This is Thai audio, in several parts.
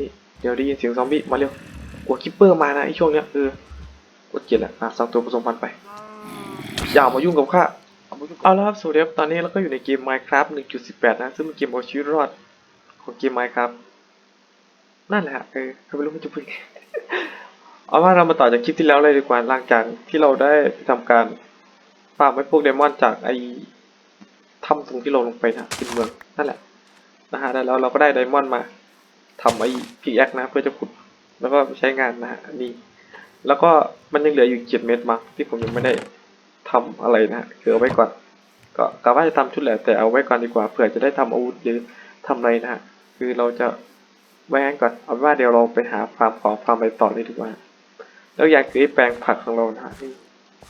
นี่เดี๋ยวได้ยินเสียงซอมบี้มาเร็วกลัวคิปเปอร์มานะไอช่วงเนี้ยเออกดเกลียดแหละอะสองตัวผสมพันธุ์ไปอย่ามายุ่งกับข้าเอาละครับสวัสดีครับตอนนี้เราก็อยู่ในเกม Minecraft 1.18 นะ ซึ่งเป็นเกมเอาชีวิตรอดของเกม Minecraft นั่นแหละฮะเออเขาไม่รู้ว่าจะพูดไงเอาว่าเรามาต่อจากคลิปที่แล้วเลยดีกว่าหลังจากที่เราได้ทำการฟาร์มไว้พวกไดมอนด์จากไอ้ถ้ำตรงที่เราลงไปนะเป็นเมืองนั่นแหละนะฮะแล้วเราก็ได้ไดมอนด์มา ทำไอ้พิกแอคนะเพื่อจะขุดแล้วก็ใช้งานนะฮะนี่ แล้วก็มันยังเหลืออยู่เจ็ดเม็ดมาที่ผมยังไม่ได้ทำอะไรนะฮะคือเอาไว้ก่อน ก็กะว่าจะทำชุดแหละแต่เอาไว้ก่อนดีกว่าเผื่อจะได้ทำอาวุธหรือทำอะไรนะฮะคือเราจะไว้งั้นก่อนเอาว่าเดี๋ยวเราไปหาฟาร์มของฟาร์มไปต่อเลยดีกว่า แล้วอย่างคือแปลงผักของเรานะนี่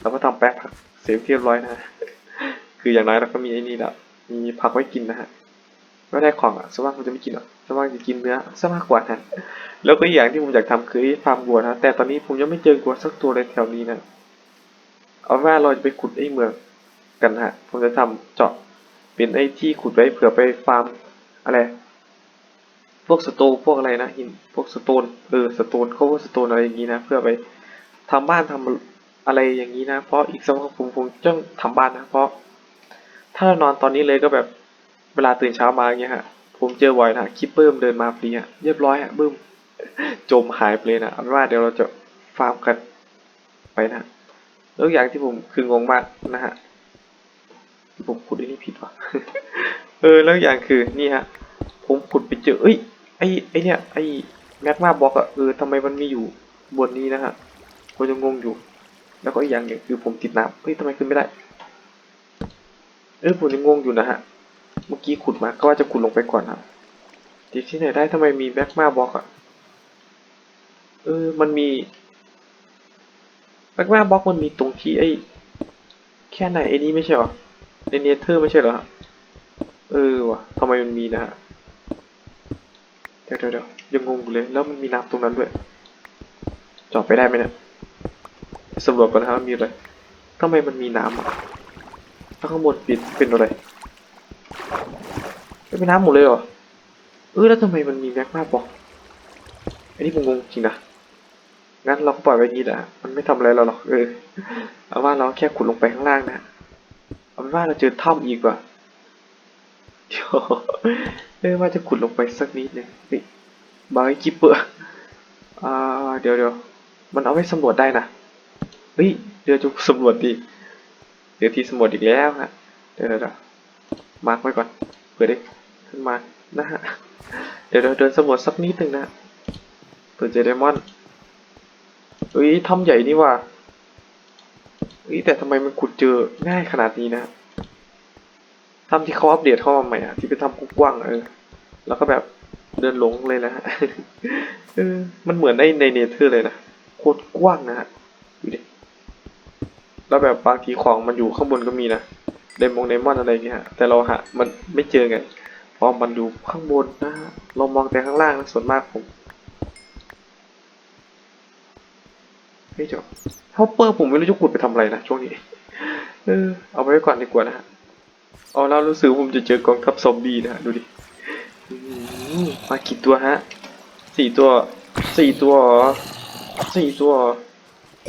เราก็ทำแปลงผักเสร็จเรียบร้อยนะ คืออย่างน้อยเราก็มีไอ้นี่ล้วมีผักไว้กินนะฮะ ไม่ได้ของอะสวนมากผมจะไม่กินหรอกสวนมากจะกินเนื้อซะมากกว่านะแล้วก็อีกอย่างที่ผมอยากทำคือฟาร์มวัวนะแต่ตอนนี้ผมยังไม่เจอวัวสักตัวเลยแถวนี้นะเอาว่าเราจะไปขุดไอ้เมืองกันฮะ ผมจะทำเจาะเป็นไอ้ที่ขุดไว้เผื่อไปฟาร์มอะไร พวกสโตนพวกอะไรนะหินพวกสโตนเออสโตนเขาว่าสโตนอะไรอย่างนี้นะเพื่อไปทำบ้านทำอะไรอย่างนี้นะ เพราะอีกสักพักผมคงต้องทำบ้านนะ เพราะ ถ้านอนตอนนี้เลยก็แบบ เวลาตื่นเช้ามาอย่างเงี้ยฮะ ผมเจอบ่อยนะคิปเปิมเดินมาฟรีฮะเรียบร้อยฮะบึ้มจมหายไปเลยนะเอาเป็นว่าเดี๋ยวเราจะฟาร์มกันไปนะแล้วอย่างที่ผมคืองงมากนะฮะผมขุดไอ้นี่ผิดวะเออแล้วอย่างคือนี่ฮะ ผมขุดไปเจอเอ้ยไอ้ไอ้เนี่ยไอ้แมกมาบล็อกอะเออทำไมมันมีอยู่บนนี้นะฮะผมยังงงอยู่ แล้วก็อีกอย่างหนึ่งคือผมติดน้ำเฮ้ยทำไมขึ้นไม่ได้ เออผมยังงงอยู่นะฮะ เมื่อกี้ขุดมาก็ว่าจะขุดลงไปก่อนครับติดที่ไหนได้ทำไมมีแมกมาบล็อกอะเออ มันมีแมกมาบล็อกมันมีตรงที่ไอ้แค่ไหนไอ้นี้ไม่ใช่หรอในเนเธอร์ไม่ใช่เหรอฮะเออว่ะทำไมมันมีนะฮะ เดี๋ยวเดี๋ยวเดี๋ยวยังงงอยู่เลย แล้วมันมีน้ำตรงนั้นด้วย จอดไปได้ไหมเนี่ยสำรวจก่อนนะครับมีอะไรทำไมมันมีน้ำอะแล้วข้างบนปิดเป็นอะไร เป็นน้ำหมดเลยเหรอ เออแล้วทำไมมันมีแม็กมาบอก อันนี้ผมงงจริงนะ งั้นเราก็ปล่อยไว้นี้แหละ มันไม่ทำอะไรเราหรอก เออ เอาว่าเราแค่ขุดลงไปข้างล่างนะ เอาเป็นว่าเราเจอถ้ำอีกว่ะเดี๋ยวเออว่าจะขุดลงไปสักนิดหนึงนี่บายกิปเปอร์อ่า เดี๋ยวเดี๋ยวมันเอาไว้สำรวจได้นะ เฮ้ย เดี๋ยวจะสำรวจดี เดี๋ยวทีสำรวจอีกแล้วฮะ เดี๋ยวเดี๋ยวเดี๋ยวมาร์กไว้ก่อนเผื่อได้ ขึ้นมานะฮะ เดี๋ยวเดี๋ยวเดินสำรวจสักนิดหนึ่งนะเผื่อเจอไดมอนด์เฮ้ยถ้ำใหญ่นี่ว่ะเฮ้ยแต่ทำไมมันขุดเจอง่ายขนาดนี้นะถ้ำที่เขาอัปเดตเข้ามาใหม่อะที่เป็นถ้ำกว้างเออ แล้วก็แบบเดินหลงเลยนะฮะเออมันเหมือนในในเนเธอร์เลยนะโคตรกว้างนะฮะดูดิแล้วแบบบางทีของมันอยู่ข้างบนก็มีนะไดมงไดมอนอะไรเงี้ยแต่เราหามันไม่เจอไง เพราะมันอยู่ข้างบนนะฮะเรามองแต่ข้างล่างนะส่วนมากผมไม่จบฮอปเปอร์ผมไม่รู้จะขุดไปทำอะไรนะช่วงนี้ เออเอาไว้ก่อนดีกว่านะฮะเอาแล้วรู้สึกว่าผมจะเจอกองทัพซอมบี้นะฮะดูดิมากี่ตัวฮะสี่ตัวสี่ตัวสี่ตัวเหรอ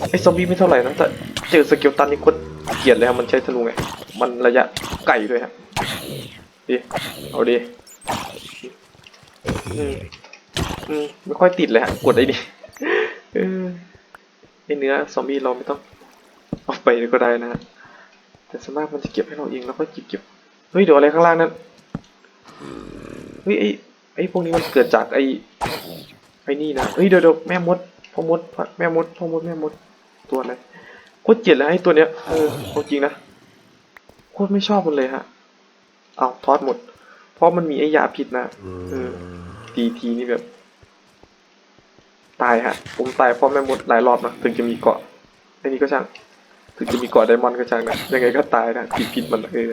ไอ้ซอมบี้ไม่เท่าไหร่นะแต่เจอสเกลตันนี่โคตรเกลียดเลยครับมันใช้ธนูไงมันระยะไกลด้วยฮะ ดิเอาดิอืมอืมไม่ค่อยติดเลยฮะกดไอ้นี่ไอเนื้อซอมบี้เราไม่ต้องเอาไปก็ได้นะฮะแต่สมากมันจะเก็บให้เราเองแล้วก็เก็บเก็บเฮ้ยเดี๋ยวอะไรข้างล่างนั้นเฮ้ยไอไอพวกนี้มันเกิดจากไอไอนี่นะเฮ้ยเดี๋ยวเดี๋ยวแม่มดพ่อมดแม่มดพ่อมดแม่มดตัวอะไรโคตรเกลียดเลยไอตัวเนี้ยเออเอาจริงนะโคตรไม่ชอบมันเลยฮะ เอาทอดหมด เพราะมันมีไอยาพิษนะเออตีทีนี่แบบ ตายฮะ ผมตายเพราะแม่มดหลายรอบนะถึงจะมีเกาะไอ้นี่ก็ช่าง ถึงจะมีเกาะไดมอนด์ก็ช่างนะยังไงก็ตายนะติดพิษมันเออ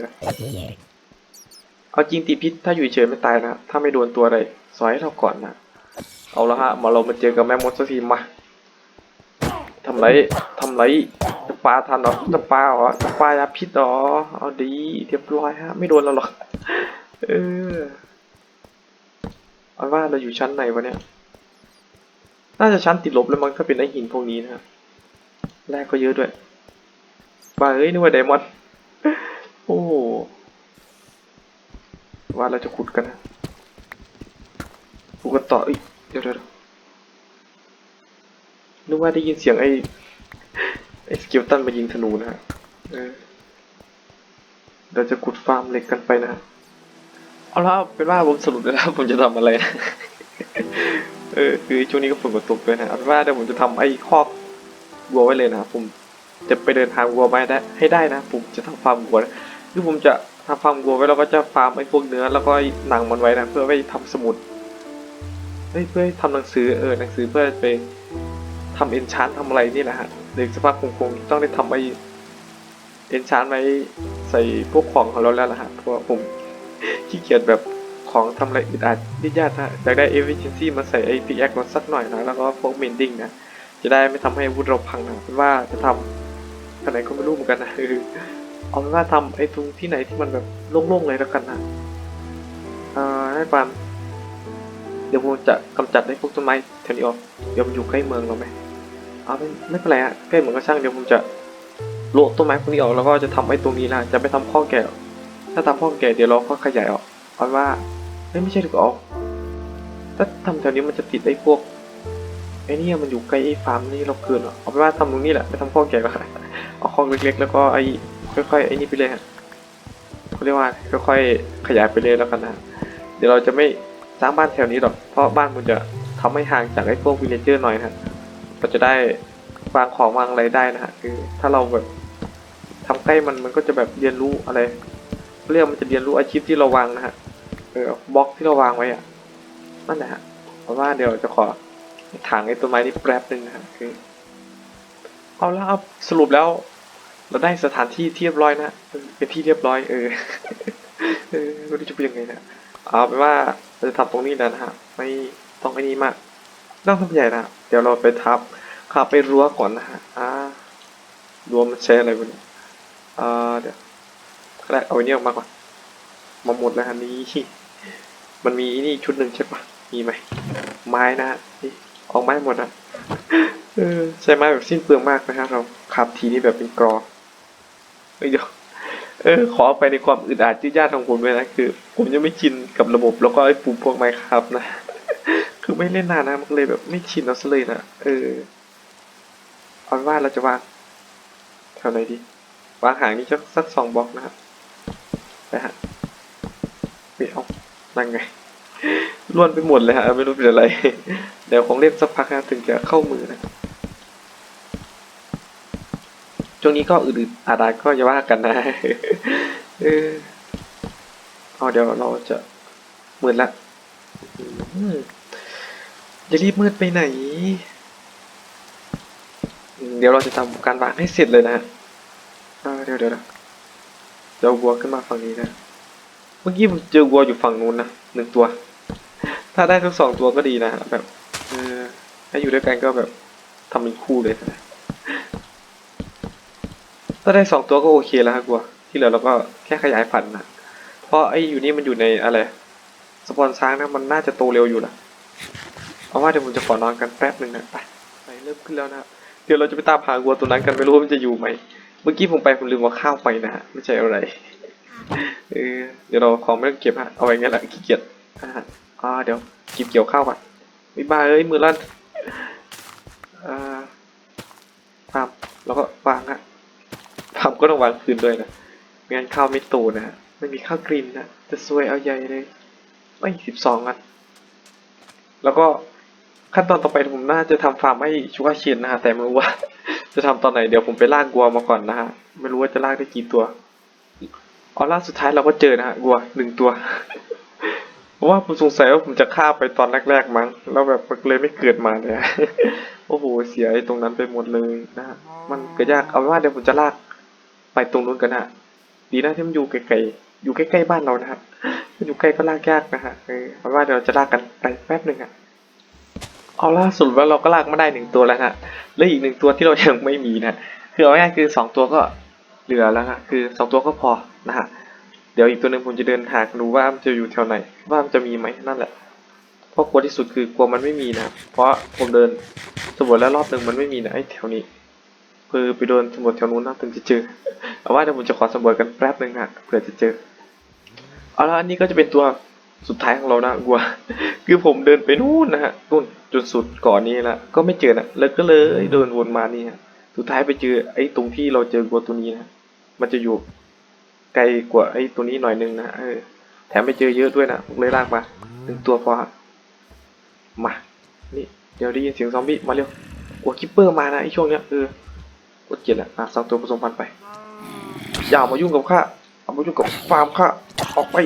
เอาจริงติดพิษถ้าอยู่เฉยไม่ตายนะถ้าไม่โดนตัวอะไรสอยให้เราก่อนนะเอาละฮะมาเรามาเจอกับแม่มดสักทีมาทำไรทำไร จะปาทันหรอจะปาเหรอจะปายาพิษหรอเอาดีเรียบร้อยฮะ ไม่โดนเราหรอก เออเอาว่าเราอยู่ชั้นไหนวะเนี่ย น่าจะชั้นติดลบแล้วมันก็เป็นไอหินพวกนี้นะครับแรกก็เยอะด้วยบ้าเอ้ยนึกว่าไดมอนด์โอ้ว่าเราจะขุดกันนะขุดกันต่อเดี๋ยวเดี๋ยวเดี๋ยวนึกว่าได้ยินเสียงไอ ไอ้สกิลตันมายิงธนูนะฮะเออเราจะขุดฟาร์มเหล็กกันไปนะ เอาละเป็นว่าผมสรุปแล้วนะผมจะทำอะไรนะเออคือช่วงนี้ก็ฝนก็ตกด้วยนะเอาเป็นว่าเดี๋ยวผมจะทำไอ้คอกวัวไว้เลยนะผมจะไปเดินทางวัวไปได้ให้ได้นะ ผมจะทำฟาร์มวัวนะคือผมจะทำฟาร์มวัวไว้แล้วก็จะฟาร์มไอ้พวกเนื้อแล้วก็หนังมันไว้นะเพื่อไว้ทำสมุดเพื่อทำหนังสือเออหนังสือเพื่อไปทำเอนชานทำอะไรนี่แหละฮะ เด็กสภาพคงคงต้องได้ทำไอ้เอนชานไว้ใส่พวกของของเราแล้วล่ะฮะเพราะว่าผมขี้เกียจแบบของทำอะไรอึดอัดยืดยาดนะอยากได้ efficiency มาใส่ไอ้ pickaxe มาสักหน่อยนะแล้วก็พวก mending นะจะได้ไม่ทำให้วุธเราพังนะเป็นว่าจะทำอันไหนก็ไม่รู้เหมือนกันนะคือเอาเป็นว่าทำไอ้ตรงที่ไหนที่มันแบบโล่งๆเลยแล้วกันนะอ่าให้ปานเดี๋ยวผมจะกำจัดไอ้พวกต้นไม้แถวนี้ออกเดี๋ยวมันอยู่ใกล้เมืองเราไหม เอาไม่ไม่เป็นไรฮะใกล้เหมืองก็ช่างเดี๋ยวผมจะโละต้นไม้พวกนี้ออกแล้วก็จะทำไอ้ตรงนี้นะจะไปทำข้อแก่ ถ้าทำข้อแก่เดี๋ยวเราก็ขยายออกเอาว่าเอ้ยไม่ใช่ถูกออกถ้าทำแถวนี้มันจะติดไอ้พวกไอ้นี่มันอยู่ใกล้ไอ้ฟาร์มนี่เราเกินหรอเอาเป็นว่าทำตรงนี้แหละไปทำข้อแก่ก่อนเอาข้อเล็กๆ แล้วก็ไอ้ค่อยๆไอ้นี่ไปเลยฮะเขาเรียกว่าค่อยๆขยายไปเลยแล้วกันนะเดี๋ยวเราจะไม่สร้างบ้านแถวนี้หรอกเพราะบ้านมันจะทำให้ห่างจากไอ้พวกวิลเลเจอร์หน่อยนะฮะ เราจะได้วางของวางอะไรได้นะฮะคือถ้าเราแบบทำใกล้มันมันก็จะแบบเรียนรู้อะไรเรียกมันจะเรียนรู้อาชีพที่เราวางนะฮะเออบล็อกที่เราวางไว้อะนั่นแหละฮะเพราะว่าเดี๋ยวจะขอถางไอ้ต้นไม้นี่แป๊บนึงนะฮะคือเอาละครับสรุปแล้ว เราได้สถานที่เรียบร้อยนะเป็นที่เรียบร้อยเออเออไม่รู้จะเป็นยังไงนะเอาเป็นว่าเราจะทำตรงนี้แล้วนะฮะไม่ต้องไอ้นี้มาก ต้องทำใหญ่นะ เดี๋ยวเราไปทับขับไปรั้วก่อนนะฮะอ่ารั้วมันใช้อะไรวะเนี่ยอ่าเดี๋ยวก็ได้เอาไอ้นี้ออกมาก่อนมาหมดแล้วฮะนี่มันมีนี่ชุดหนึ่งใช่ปะมีไหมไม้นะฮะนี่ออกไม้หมดอะเออใช้ไม้แบบสิ้นเปลืองมากนะครับเราขับทีนี้แบบเป็นกรอเอ้ยเดี๋ยวเออขอไปในความอึดอัดยืดยาดของผมเลยนะคือ ผมยังไม่ชินกับระบบแล้วก็ไอ้ปุ่มพวกไม้ครับนะ คือไม่เล่นนานนะมันเลยแบบไม่ชินเอาซะเลยนะเออเอาเป็นว่าเราจะวางแถวไหนดีวางหางนี้สักสักสองบล็อกนะครับไปฮะไม่เอานั่งไงล้วนไปหมดเลยฮะไม่รู้เป็นอะไร เดี๋ยวคงเล่นสักพักนะถึงจะเข้ามือนะช่วงนี้ก็อื่นๆอาดาก็จะว่ากันนะเออเอาเดี๋ยวเราจะหมืดละอืม จะรีบมืดไปไหน เดี๋ยวเราจะทำการวางให้เสร็จเลยนะเดี๋ยวเดี๋ยวเดี๋ยววัวขึ้นมาฝั่งนี้นะ เมื่อกี้ผมเจอวัวอยู่ฝั่งนู้นนะหนึ่งตัว ถ้าได้ทั้งสองตัวก็ดีนะแบบเออถ้าอยู่ด้วยกันก็แบบทำเป็นคู่เลยนะถ้าได้สองตัวก็โอเคแล้วครับวัว ที่เหลือเราก็แค่ขยายพันธุ์นะเพราะไอ้อยู่นี่มันอยู่ในอะไร สปอนช้างนะมันน่าจะโตเร็วอยู่นะ เอาว่าเดี๋ยวผมจะขอนอนกันแป๊บหนึ่งนะไปไปเริ่มขึ้นแล้วนะเดี๋ยวเราจะไปตามหาวัวตัวนั้นกันไม่รู้ว่ามันจะอยู่ไหม เมื่อกี้ผมไปผมลืมว่าข้าวไปนะฮะไม่ใช่อะไรเออเดี๋ยวเราของไม่ต้องเก็บฮะเอาไว้งั้นแหละขี้เกียจอ่าเดี๋ยวเก็บเกี่ยวข้าวก่อนไม่บ้าเอ้ยมือลั่นอ่าปาล์มแล้วก็วางฮะปาล์มก็ต้องวางคืนด้วยนะไม่งั้นข้าวไม่โตนะฮะไม่มีข้าวกรีนนะจะซวยเอาใหญ่เลยไม่สิบสองอันแล้วก็ ขั้นตอนต่อไปผมน่าจะทำฟาร์มให้ชูการ์เชนนะฮะแต่ไม่รู้ว่า จะทำตอนไหนเดี๋ยวผมไปลากวัวมาก่อนนะฮะไม่รู้ว่าจะลากได้กี่ตัวออล่าสุดท้ายเราก็เจอนะฮะวัวหนึ่งตัวเพราะว่าผมสงสัยว่าผมจะฆ่าไปตอนแรกๆมั้งแล้วแบบมันเลยไม่เกิดมาเลยโอ้โหเสียตรงนั้นไปหมดเลยนะฮะมันก็ยากเอาว่าเดี๋ยวผมจะลากไปตรงนู้นกันนะฮะดีนะที่มันอยู่ไกลๆอยู่ใกล้ๆบ้านเรานะฮะอยู่ใกล้ก็ลากยากนะฮะเออเอาว่าเดี๋ยวเราจะลากกันไปแป๊บหนึ่งอะ เอาล่าสุดว่าเราก็ลากมาได้หนึ่งตัวแล้วฮะแล้วอีกหนึ่งตัวที่เรายังไม่มีนะคือเอาง่ายคือสองตัวก็เหลือแล้วฮะคือสองตัวก็พอนะฮะเดี๋ยวอีกตัวหนึ่งผมจะเดินหาดูว่ามันจะอยู่แถวไหน ว่ามันจะมีไหมนั่นแหละเพราะกลัวที่สุดคือกลัวมันไม่มีนะเพราะผมเดินสำรวจแล้วรอบหนึ่งมันไม่มีนะไอ้แถวนี้คือไปโดนสำรวจแถวนู้นนะถึงจะเจอเอาว่าเดี๋ยวผมจะขอสำรวจกันแป๊บหนึ่งฮะเผื่อจะเจอเอาละอันนี้ก็จะเป็นตัว สุดท้ายของเรานะกลัวคือผมเดินไปนู่นนะฮะนู่นจนสุดก่อนนี้ละก็ไม่เจอนะแล้วก็เลยเดินวนมานี่ฮะสุดท้ายไปเจอไอ้ตรงที่เราเจอวัวตัวนี้นะมันจะอยู่ไกลกว่าไอ้ตัวนี้หน่อยนึงนะเออแถมไปเจอเยอะด้วยนะเลยลากมาหนึ่งตัวพอมานี่เดี๋ยวได้ยินเสียงซอมบี้มาเร็วกลัวคิปเปอร์มานะไอ้ช่วงเนี้ยเออกดเจ็ดแหละอะสองตัวผสมพันธุ์ไปอย่ามายุ่งกับข้าเอามายุ่งกับฟาร์มข้าออกไป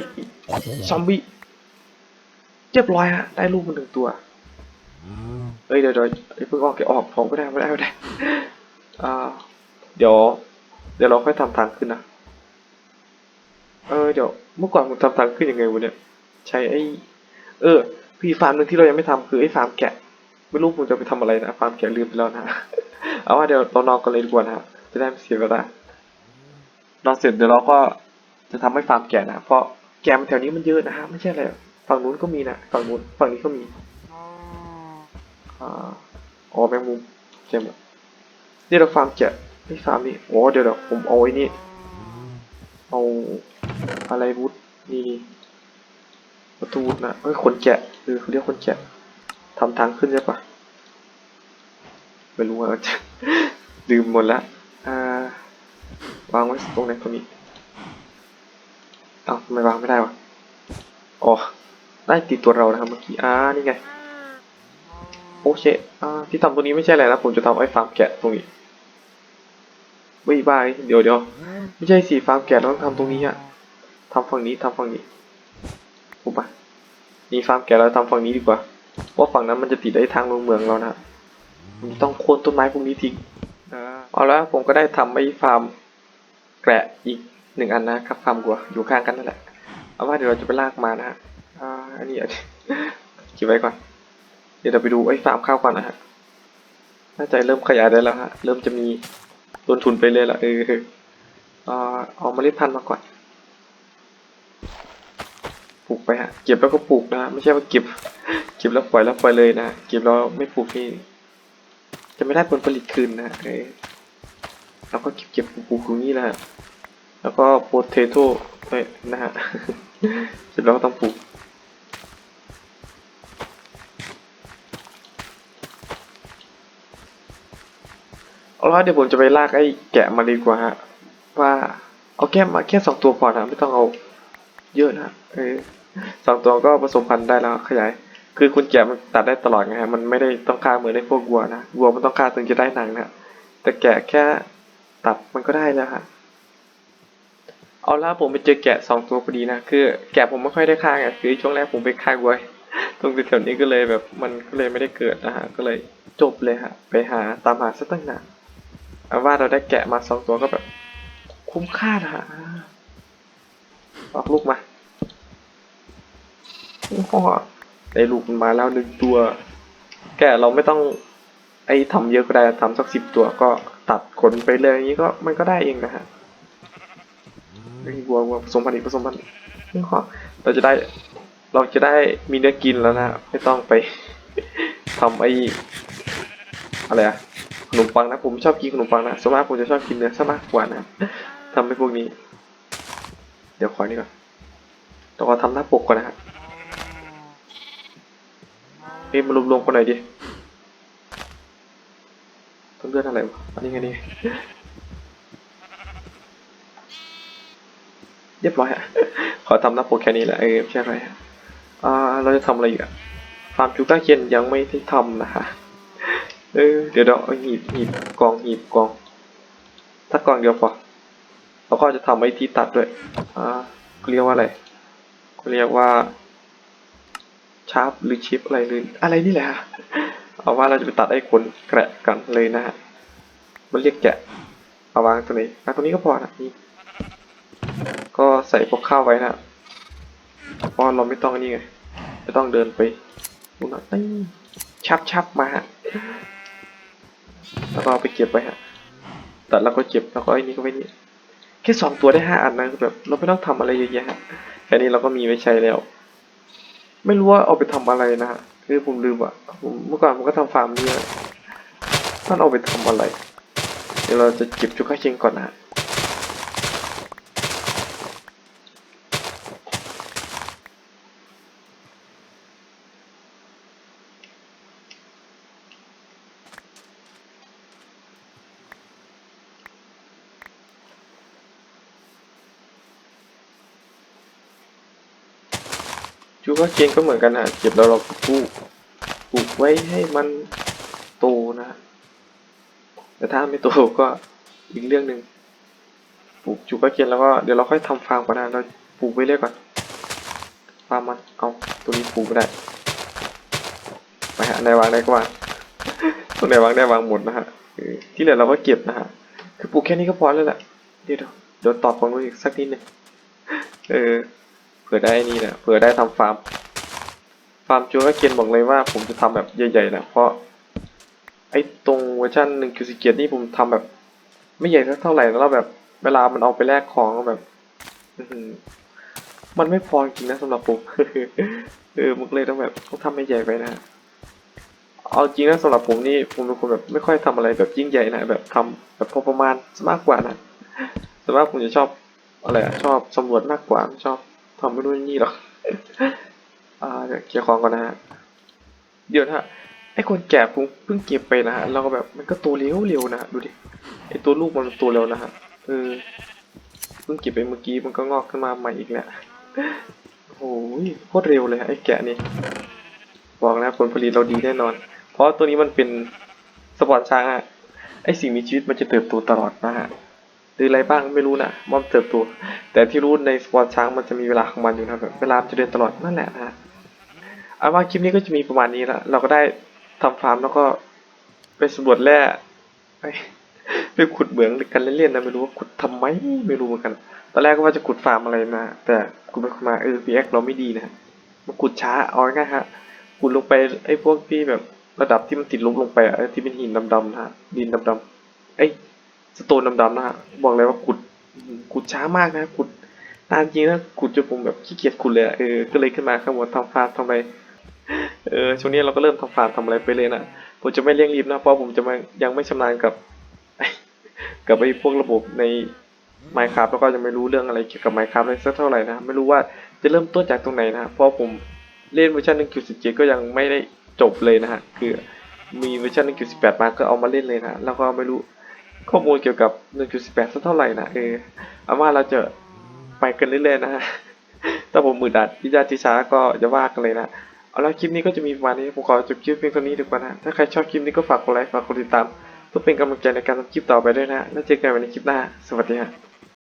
ซอมบี้ รียบร้อยฮะได้ลูกมาหนึ่งตัวเอ้ยเดี๋ยวเดี๋ยวเอ้ยเพิ่งออกเดี๋ยวออกผมก็ได้ไม่ได้ไม่ได้อ่าเดี๋ยว เดี๋ยวเราค่อยทำทางขึ้นนะเออเดี๋ยวเมื่อก่อนผมทำทางขึ้นยังไงวะเนี่ยใช้ไอ้เออพี่ฟาร์มหนึ่งที่เรายังไม่ทำคือไอ้ฟาร์มแกะ ไม่รู้ผมจะไปทำอะไรนะฟาร์มแกะลืมไปแล้วนะเอาว่าเดี๋ยวเรานอนกันเลยดีกว่านะฮะจะได้ไม่เสียเวลานอนเสร็จเดี๋ยวเราก็จะทำให้ฟาร์มแกะนะเพราะแกะมันแถวนี้มันเยอะนะฮะไม่ใช่อะไรหรอก ฝั่งนู้นก็มีนะฝั่งนู้นฝั่งนี้ก็มีอ่าอ๋อแมงมุมเจ็บนี่เราฟาร์มแกะไม่ฟาร์มนี่โอ้เดี๋ยวเดี๋ยวผมเอาไอ้นี่เอาอะไรวุฒนี่ประตูวุฒนะเอ้ยคนแกะเออเขาเรียกคนแกะทำทางขึ้นใช่ปะไม่รู้ว่าจะลืมหมดละอ่าวางไว้ตรงไหนตรงนี้เอ้าทำไมวางไม่ได้วะอ๋อ ได้ติดตัวเรานะครับเมื่อกี้อ่านี่ไงโอเคอ่าที่ทำตรงนี้ไม่ใช่อะไรนะผมจะทำไอ้ฟาร์มแกะตรงนี้ไม่บายเดี๋ยวเดี๋ยวไม่ใช่สิฟาร์มแกะต้องทำตรงนี้อะทำฝั่งนี้ทำฝั่งนี้ปุ๊บปะนี่ฟาร์มแกะเราทำฝั่งนี้ดีกว่าเพราะฝั่งนั้นมันจะติดไอ้ทางลงเมืองเรานะผมต้องโค่นต้นไม้พวกนี้ทิ้งเอาละผมก็ได้ทำไอ้ฟาร์มแกะอีกหนึ่งอันนะครับฟาร์มกัวอยู่ข้างกันนั่นแหละเอาว่าเดี๋ยวเราจะไปลากมานะฮะ อ่าอันนี้เก็บไว้ก่อน เดี๋ยวเราไปดูไอ้ฟาร์มข้าวก่อนนะฮะน่าจะเริ่มขยายได้แล้วฮะ เริ่มจะมีต้นทุนไปเลยละเออเอ่อเอาเมล็ดพันธุ์มาก่อนปลูกไปฮะ เก็บแล้วก็ปลูกนะ ไม่ใช่ว่าเก็บ เก็บแล้วปล่อยแล้วปล่อยเลยนะ เก็บแล้วไม่ปลูกนี่จะไม่ได้ผลผลิตคืนนะเออแล้วก็เก็บเก็บปลูกปลูกตรงนี้แหละฮะแล้วก็โพเทโต้ไปนะฮะ เสร็จแล้วก็ต้องปลูก เอาละเดี๋ยวผมจะไปลากไอ้แกะมาดีกว่าฮะ ว่าเอาแค่มาแค่สองตัวพอนะไม่ต้องเอาเยอะนะเออสองตัวก็ผสมพันธุ์ได้แล้วขยาย คือคุณแกะมันตัดได้ตลอดไงฮะมันไม่ได้ต้องฆ่าเหมือนในพวกวัวนะวัวมันต้องฆ่าถึงจะได้หนังนะแต่แกะแค่ตัดมันก็ได้แล้วฮะเอาละผมไปเจอแกะสองตัวพอดีนะคือ แกะผมไม่ค่อยได้ฆ่าไงคือช่วงแรกผมไปฆ่าวัวตรงแถวนี้ก็เลยแบบมันก็เลยไม่ได้เกิดนะฮะก็เลยจบเลยฮะไปหาตามหาซะตั้งนาน เอาว่าเราได้แกะมาสองตัวก็แบบ คุ้มค่านะฮะออกลูกมาโอ้โหได้ลูกมันมาแล้วหนึ่งตัว แกะเราไม่ต้อง ไอ้ทำเยอะก็ได้ทำสักสิบตัวก็ตัดขนไปเลยอย่างนี้ก็มันก็ได้เองนะฮะไอ้วัววัวผสมพันธุ์ผสมพันธุ์อีกนี่ก็เราจะได้เราจะได้มีเนื้อกินแล้วนะ ไม่ต้องไปทำไอ้อะไรอะ ขนมปังนะผมชอบกินขนมปังนะส่วนมาผมจะชอบกินเนื้อซะมากกว่านะทำให้พวกนี้ เดี๋ยวขอนี่ก่อนเราก็ทำหน้าปกก่อนนะฮะเอ้ยมารวมๆกันหน่อยดิต้องเลือกอะไรวะอันนี้ไงนี่เรียบร้อยฮะ ขอทำหน้าปกแค่นี้แหละเออไม่ใช่ไรฮะอ่าเราจะทำอะไรอีกอะฟาร์มจูต้าเคียนยังไม่ได้ทำนะฮะ ออเดี๋ยวเดี๋ยวเอาหีบหีบกองหีบกองถ้ากองเดียวพอเราก็จะทำไอ้ที่ตัดด้วยอ่าเขาเรียกว่าอะไรเขาเรียกว่าชาร์ปหรือชิปอะไรหรืออะไรนี่แหละเอาว่าเราจะไปตัดไอ้ขนแกะกันเลยนะฮะมันเรียกแกะเอาวางตรงนี้วางตรงนี้ก็พอนะนี่ก็ใส่พวกข้าวไว้นะเพราะเราไม่ต้องนนี้ไงไม่ต้องเดินไปนู่นะนี่ชับชับมาฮะ แล้วก็เอาไปเก็บไว้ฮะตัดแล้วก็เก็บแล้วก็ไอ้นี่ก็ไว้นี่แค่สองตัวได้ห้าอันนะคือแบบเราไม่ต้องทำอะไรเยอะแยะฮะแค่นี้เราก็มีไว้ใช้แล้ว ไม่รู้ว่าเอาไปทำอะไรนะฮะคือผมลืมอะผมเมื่อก่อนผมก็ทำฟาร์มนี้นะมันเอาไปทำอะไร เดี๋ยวเราจะเก็บจุกข้าเชงก่อนนะ ฮะจุกข้าเชงก็เหมือนกันนะเก็บแล้วเราปลูกปลูกไว้ให้มันโตนะ แต่ถ้าไม่โตก็อีกเรื่องหนึ่งปลูกจุกข้าเชงแล้วก็เดี๋ยวเราค่อยทำฟาร์มก่อนนะเราปลูกไว้เรื่อยก่อนฟาร์มมันเอาตัวนี้ปลูกได้ไปฮะอันไหนวางได้ก็วางตรงไหนวางได้วางหมดนะฮะที่เหลือเราก็เก็บนะฮะคือปลูกแค่นี้ก็พอแล้วแหละเดี๋ยวเดี๋ยวตอบความรู้อีกสักนิดหนึ่งเออ เผื่อได้นี่นะเผื่อได้ทำฟาร์ม ฟาร์มจูก็เกียนบอกเลยว่าผมจะทำแบบใหญ่ๆนะเพราะไอ้ตรงเวอร์ชันหนึ่งคิวสิเกียนี่ผมทำแบบ ไม่ใหญ่สักเท่าไหร่แล้วแบบ เวลามันเอาไปแลกของแบบมันไม่พอจริงนะสำหรับผมเออมันก็เลยต้องแบบต้องทำให้ใหญ่ไปนะเอาจริงนะสำหรับผมนี่ผมเป็นคนแบบไม่ค่อยทำอะไรแบบยิ่งใหญ่นะแบบทำแบบพอประมาณมากกว่านะแต่ว่าผมจะชอบอะไรชอบสำรวจมากกว่าไม่ชอบ ทำไม่รู้นี่หรอกอ่าเดี๋ยวเคลียร์ของก่อนนะฮะ เดี๋ยวนะฮะไอ้คนแก่เพิ่งเก็บไปนะฮะแล้วก็แบบมันก็โตเร็วเร็วๆนะฮะดูดิไอ้ตัวลูกมันโตเร็วนะฮะเออเพิ่งเก็บไปเมื่อกี้มันก็งอกขึ้นมาใหม่อีกแหล้วโอ้ยโคตรเร็วเลยไอ้แกะนี่บอกแล้วผลผลิตเราดีแน่นอน เพราะตัวนี้มันเป็นสปอนช้างอะไอสิ่งมีชีวิตมันจะเติบโตตลอดนะฮะ หรืออะไรบ้างไม่รู้นะว่ามันเติบโตแต่ที่รู้ในสปอนช้างมันจะมีเวลาของมันอยู่นะแบบเวลามันจะเดินตลอดนั่นแหละนะฮะเอาว่าคลิปนี้ก็จะมีประมาณนี้ละเราก็ได้ทำฟาร์มแล้วก็ไปสำรวจแร่ไปไปขุดเหมืองกันเล่นๆนะไม่รู้ว่าขุดทำไมไม่รู้เหมือนกัน ตอนแรกก็ว่าจะขุดฟาร์มอะไรมาแต่กูไปขุดมาเออพีเอ็กเราไม่ดีนะมันขุดช้าเอาง่ายฮะขุดลงไปไอ้พวกที่แบบระดับที่มันติดลบลงไปอะไอ้ที่เป็นหินดำๆนะฮะดินดำๆไอ้ สโตนดำๆนะฮะบอกเลยว่าขุดขุดช้ามากนะขุดนานจริงนะขุดจนผมแบบขี้เกียจขุดเลยอะเออก็เลยขึ้นมาข้างบนทำฟาร์มทำอะไรเออช่วงนี้เราก็เริ่มทำฟาร์มทำอะไรไปเลยนะผมจะไม่เร่งรีบนะเพราะผมจะมายังไม่ชำนาญกับ กับไอ้พวกระบบใน Minecraft แล้วก็ยังไม่รู้เรื่องอะไรเกี่ยวกับ Minecraft เลยสักเท่าไหร่นะไม่รู้ว่าจะเริ่มต้นจากตรงไหนนะเพราะผมเล่นเวอร์ชัน1.17 ก็ยังไม่ได้จบเลยนะฮะคือมีเวอร์ชัน1.18 มาก็เอามาเล่นเลยนะแล้วก็ไม่รู้ ข้อมูลเกี่ยวกับ 1.18สักเท่าไหร่นะเอออาว่าเราจะไปกันเรื่อยๆนะฮะถ้าผมมือดัดพิจารณาช้าก็จะว่ากันเลยนะเอาละคลิปนี้ก็จะมีประมาณนี้ผมขอจบคลิปเพียงเท่านี้ดีกว่านะถ้าใครชอบคลิปนี้ก็ฝากกดไลค์ฝากกดติดตามเพื่อเป็นกำลังใจในการทำคลิปต่อไปด้วยนะแล้วเจอกันในคลิปหน้าสวัสดีฮะ